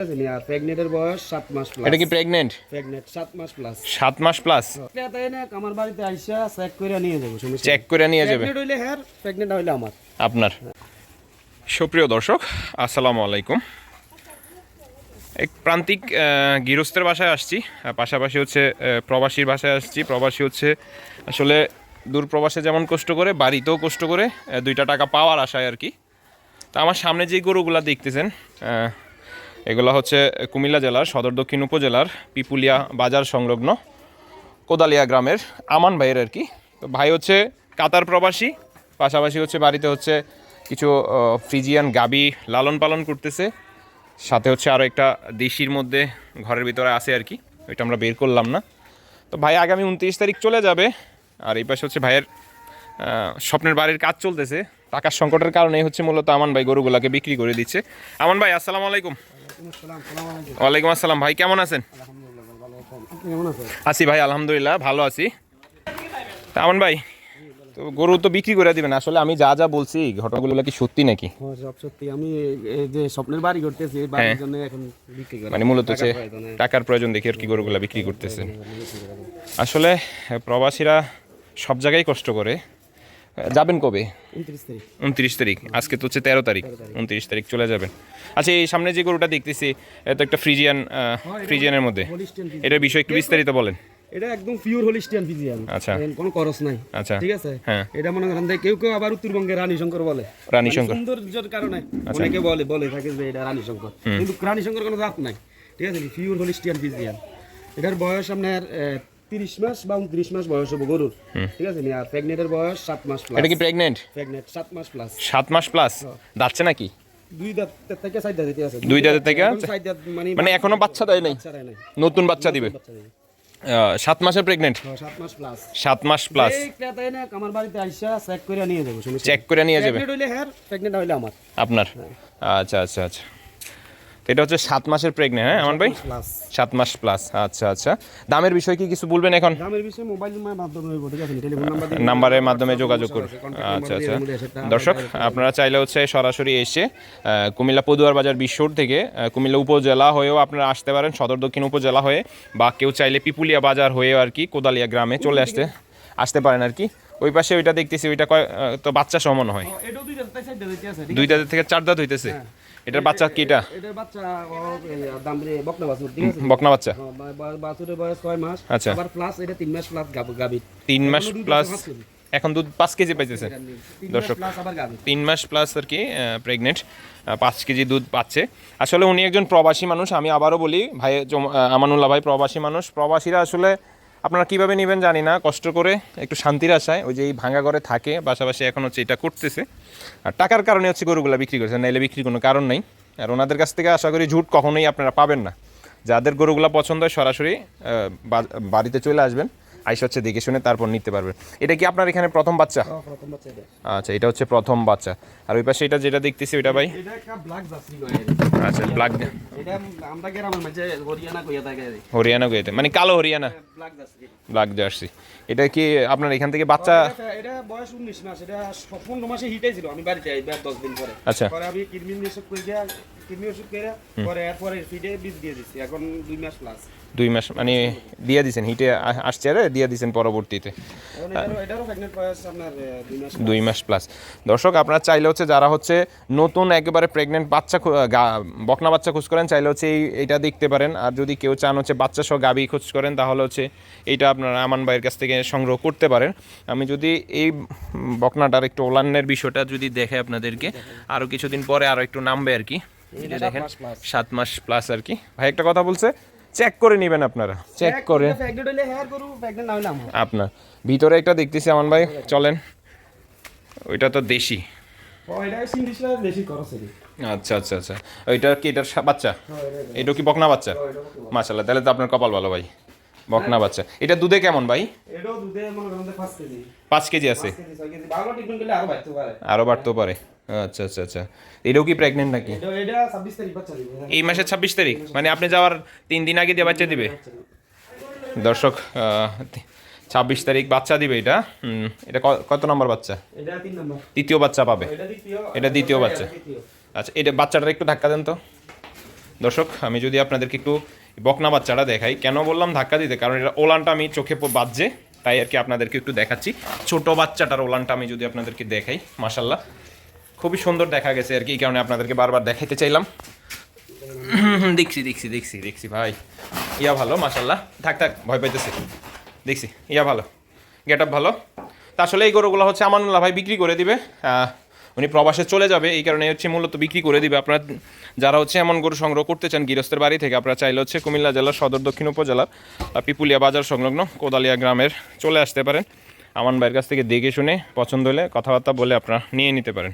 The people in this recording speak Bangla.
আর প্রেগনেন্টের বয়স সাত মাস প্লাস এটা কি প্রেগনেন্ট প্রেগনেন্ট সাত মাস প্লাস সাত মাস প্লাস তাই না আমার বাড়িতে আইসা চেক করে নিয়ে যাব চেক করে নিয়ে যাবে? প্রেগনেন্ট হইলে হ্যাঁ প্রেগনেন্ট হইলে আমার। আপনার। সুপ্রিয় দর্শক আসসালামু আলাইকুম। এক প্রান্তিক গৃহস্থের বাসায় আসছি। পাশাপাশি হচ্ছে প্রবাসীর বাসায় আসছি। প্রবাসী হচ্ছে আসলে দূর প্রবাসে যেমন কষ্ট করে বাড়িতেও কষ্ট করে দুইটা টাকা পাওয়ার আশায় আর কি। তা আমার সামনে যে গরুগুলা দেখতেছেন আহ, এগুলো হচ্ছে কুমিল্লা জেলার সদর দক্ষিণ উপজেলার পিপুলিয়া বাজার সংলগ্ন কোদালিয়া গ্রামের আমান ভাইয়ের আর কি। তো ভাই হচ্ছে কাতার প্রবাসী, পাশাপাশি হচ্ছে বাড়িতে হচ্ছে কিছু ফ্রিজিয়ান গাবি লালন পালন করতেছে। সাথে হচ্ছে আরও একটা দেশির মধ্যে ঘরের ভিতরে আছে আর কি, ওইটা আমরা বের করলাম না। তো ভাই আগামী উনত্রিশ তারিখ চলে যাবে, আর এই পাশে হচ্ছে ভাইয়ের স্বপ্নের বাড়ির কাজ চলতেছে। টাকার সংকটের কারণেই হচ্ছে মূলত আমান ভাই গরুগুলাকে বিক্রি করে দিচ্ছে। আমান ভাই, আসসালামু আলাইকুম আসসালাম সালাম আলাইকুম। ওয়ালাইকুম আসসালাম ভাই কেমন আছেন? আছি ভাই আলহামদুলিল্লাহ ভালো আছি। তা ভাই তো গরু তো বিক্রি করে দিবেন আসলে আমি যা যা বলছি ঘটনাগুলো কি সত্যি নাকি? হ্যাঁ সব সত্যি। আমি এই যে স্বপ্নের বাড়ি করতেছি এই বাড়ির জন্য এখন বিক্রি করে। মানে মূলত হচ্ছে টাকার প্রয়োজন। দেখে আর কি গরুগুলা বিক্রি করতেছেন আসলে প্রবাসীরা সব জায়গায় কষ্ট করে। যাবেন কবে? উনত্রিশ তারিখ। আজকে তো হচ্ছে তেরো তারিখ। উনত্রিশ তারিখ চলে যাবেন। আচ্ছা এই সামনে যে গরুটা দেখতেছি এটা একটা ফ্রিজিয়ান ফ্রিজিয়ানের মধ্যে। এটার বিষয়ে একটু বিস্তারিত বলেন। এটা একদম পিওর হলিস্টিয়ান ফিজিয়ান আচ্ছা। কোনো খরচ নাই। আচ্ছা। ঠিক আছে? হ্যাঁ। এটা মনে করেন কেউ কেউ আবার উত্তরবঙ্গে রানী শঙ্কর বলে। রানী মানে শঙ্কর। সৌন্দর্যের কারণে আচ্ছা। অনেকে বলে বলে থাকে যে এটা রানী শঙ্কর। কিন্তু রানী শঙ্কর কোনো জাত নাই। ঠিক আছে? পিওর হলিস্টিয়ান ফিজিয়ান এটার বয়স আপনার তিরিশ মাস বা উনত্রিশ মাস বয়স হব গরুর। ঠিক আছে আর প্রেগনেন্টের বয়স সাত মাস প্লাস এটা কি প্রেগনেন্ট প্রেগনেন্ট সাত মাস প্লাস সাত মাস প্লাস যাচ্ছে নাকি? দুই দাঁত থেকে চার দাঁত আছে? দুই দাঁতের থেকে? মানে মানে এখনও বাচ্চা দেয় নাই? নতুন বাচ্চা দিবে? সাত মাসের প্রেগনেন্ট হ্যাঁ, সাত মাস প্লাস সাত মাস প্লাস আমার বাড়িতে আইসা চেক করে নিয়ে যাব চেক করে নিয়ে যাবে? প্রেগনেন্ট হ্যাঁ প্রেগনেন্ট হইলে আমার। আপনার? আচ্ছা আচ্ছা আচ্ছা। তো এটা হচ্ছে সাত মাসের প্রেগনেন্ট হ্যাঁ আমার ভাই? সাত মাস প্লাস আচ্ছা আচ্ছা। দামের বিষয়ে কি কিছু বলবেন এখন? দামের বিষয়ে মোবাইল মাধ্যমে ঠিক আছে? টেলিফোন নাম্বার নাম্বারের মাধ্যমে যোগাযোগ করুন। আচ্ছা আচ্ছা। দর্শক আপনারা চাইলে হচ্ছে সরাসরি এসে কুমিল্লা পদুয়ার বাজার বিশ্বর থেকে কুমিল্লা উপজেলা হয়েও আপনারা আসতে পারেন সদর দক্ষিণ উপজেলা হয়ে বা কেউ চাইলে পিপুলিয়া বাজার হয়ে আর কি কোদালিয়া গ্রামে চলে আসতে আসতে পারেন আর কি। ওই পাশে ওইটা দেখতেছি ওইটা কয় তো বাচ্চা সমান হয়। দুই দাঁতের থেকে চার দাঁত হইতেছে? এটার বাচ্চা আছে? এটার বাচ্চা দাম বকনা বাছুর ঠিক আছে বকনা বাচ্চা হ্যাঁ, বাছুরের বয়স ছয় মাস আচ্ছা। আবার প্লাস এটা তিন মাস প্লাস গাবি তিন মাস প্লাস। এখন দুধ পাঁচ কেজি পাইতেছে দর্শক। তিন মাস প্লাস আর কি প্রেগনেন্ট পাঁচ কেজি দুধ পাচ্ছে আসলে উনি একজন প্রবাসী মানুষ আমি আবারও বলি ভাই আমানুল্লাহ ভাই প্রবাসী মানুষ প্রবাসীরা আসলে আপনারা কীভাবে নেবেন জানি না, কষ্ট করে একটু শান্তির আশায়, ওই যে এই ভাঙা ঘরে থাকে, পাশাপাশি এখন হচ্ছে এটা করতেছে। আর টাকার কারণে হচ্ছে গরুগুলো বিক্রি করছে নাইলে বিক্রির কোনো কারণ নেই। আর ওনাদের কাছ থেকে আশা করি ঝুট কখনোই আপনারা পাবেন না। যাদের গরুগুলো পছন্দ হয় সরাসরি বাড়িতে চলে আসবেন। আইসা হচ্ছে দেখে শুনে তারপর নিতে পারবেন এটা কি আপনার এখানে প্রথম বাচ্চা? এটা। আচ্ছা এটা হচ্ছে প্রথম বাচ্চা। আর ওই পাশে এটা যেটা দেখতেছি ওইটা ভাই? আচ্ছা ব্ল্যাক হরিয়ানা গুয়েতে মানে কালো হরিয়ানা। Black jersey. এটা কি আপনার এখান থেকে বাচ্চা? এটা- বয়স উনিশ মাস এটা মাসে ছিল আমি বাড়িতে আইবার দিন পরে। আচ্ছা। পরে আমি করে কিডনি ওষুধ করে পরে এরপরে ফিডে বীজ দিয়ে দিচ্ছি এখন দুই মাস প্লাস দুই মাস মানে দিয়ে দিছেন হিটে আসছে আরে দিয়ে দিছেন পরবর্তীতে। দুই মাস প্লাস দর্শক আপনারা চাইলে হচ্ছে যারা হচ্ছে নতুন একেবারে প্রেগনেন্ট বাচ্চা বকনা বাচ্চা খোঁজ করেন চাইলে হচ্ছে এই এটা দেখতে পারেন। আর যদি কেউ চান হচ্ছে বাচ্চা সহ গাবি খোঁজ করেন তাহলে হচ্ছে এইটা আপনারা আমান ভাইয়ের কাছ থেকে সংগ্রহ করতে পারেন। আমি যদি এই বকনাটার একটু ওলানের বিষয়টা যদি দেখে আপনাদেরকে আরও কিছুদিন পরে আরও একটু নামবে আর কি। সাত দেখেন মাস সাত মাস প্লাস আর কি। ভাই একটা কথা বলছে চেক করে নেবেন আপনারা। চেক করে। আপনার। ভিতরে একটা দেখতেছি আমান ভাই চলেন। ওইটা তো দেশি। এটা আচ্ছা আচ্ছা আচ্ছা। ওইটা কি এটার বাচ্চা? এটা কি বকনা বাচ্চা? মাশাল্লাহ তাহলে তো আপনার কপাল ভালো ভাই। বকনা বাচ্চা। এটা দুধে কেমন ভাই? এটাও দুধে মনে করেন যে পাঁচ কেজি। পাঁচ কেজি আছে? পাঁচ কেজি ছয় কেজি। ভালো ট্রিটমেন্ট করলে আরও বাড়তে পারে। আরও বাড়তেও পারে। আচ্ছা আচ্ছা আচ্ছা। এটাও কি প্রেগনেন্ট নাকি? এটা এটা ছাব্বিশ তারিখ বাচ্চা দিবে। এই মাসের ছাব্বিশ তারিখ? মানে আপনি যাওয়ার তিন দিন আগে দিয়ে বাচ্চা দিবে? দর্শক ছাব্বিশ তারিখ বাচ্চা দিবে এটা। এটা কত নম্বর বাচ্চা? এটা তিন নম্বর। তৃতীয় বাচ্চা পাবে? এটা দ্বিতীয়। এটা দ্বিতীয় বাচ্চা। আচ্ছা এটা বাচ্চাটা একটু ধাক্কা দেন তো। দর্শক আমি যদি আপনাদেরকে একটু বকনা বাচ্চাটা দেখাই। কেন বললাম ধাক্কা দিতে? কারণ এটা ওলানটা আমি চোখে বাজছে, তাই আর কি আপনাদেরকে একটু দেখাচ্ছি। ছোট বাচ্চাটার ওলানটা আমি যদি আপনাদেরকে দেখাই মাসাল্লাহ খুবই সুন্দর দেখা গেছে আর কি, এই কারণে আপনাদেরকে বারবার দেখাইতে চাইলাম। দেখছি দেখছি দেখছি দেখছি ভাই। ইয়া ভালো মাসাল্লাহ থাক থাক, ভয় পাইতেছে। দেখছি, ইয়া ভালো। গেট আপ ভালো। তা আসলে এই গরুগুলো হচ্ছে আমানুল্লাহ ভাই বিক্রি করে দিবে। উনি প্রবাসে চলে যাবে, এই কারণে হচ্ছে মূলত বিক্রি করে দিবে। আপনারা যারা হচ্ছে এমন গরু সংগ্রহ করতে চান, গৃহস্থের বাড়ি থেকে, আপনারা চাইলে হচ্ছে কুমিল্লা জেলার সদর, দক্ষিণ উপজেলার পিপুলিয়া বাজার সংলগ্ন কোদালিয়া গ্রামের চলে আসতে পারেন। আমান ভাইয়ের কাছ থেকে দেখে শুনে পছন্দ হলে কথাবার্তা বলে আপনারা নিয়ে নিতে পারেন।